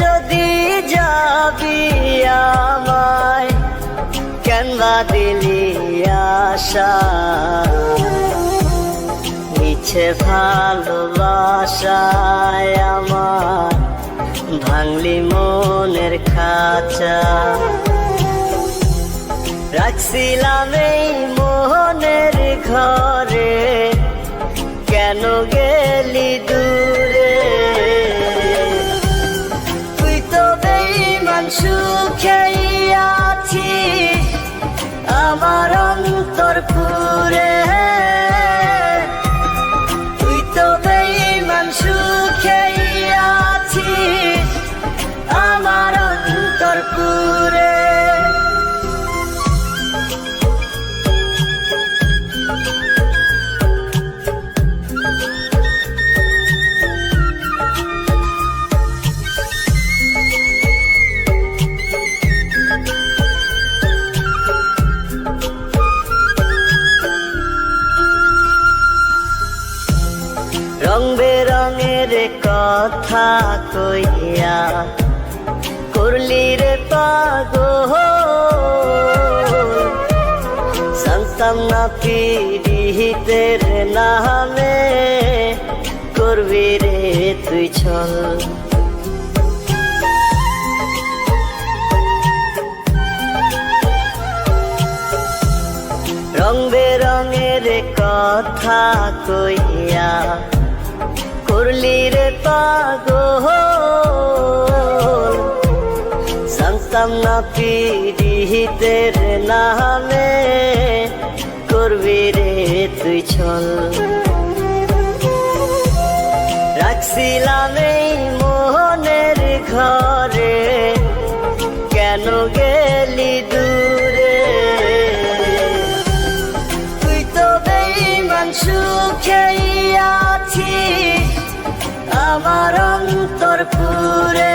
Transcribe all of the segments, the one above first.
যদি যাবি আমায় কেন দিলি আশা? মিছে ভালোবাসায় আমার ভাঙলি মনের খাঁচা। রাখছিলাম এই মোহনের ঘর আমার অন্তর পুরে বেরঙের কথা কইয়া করলি রে পাগ জানতাম না পিড়িতের নামে করবি রে তুই ছল রং বেরঙের কথা কইয়া করলি রে পাগ জানতাম না পিড়িতের নামে করবি রে তুই ছল। রাখছিলাম আমার অন্তর পুরে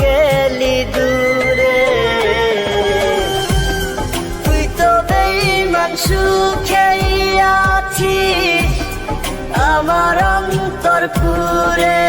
গেলি দূরে। তুই তো বেইমান সুখেই আছিস আমার অন্তর পুরে।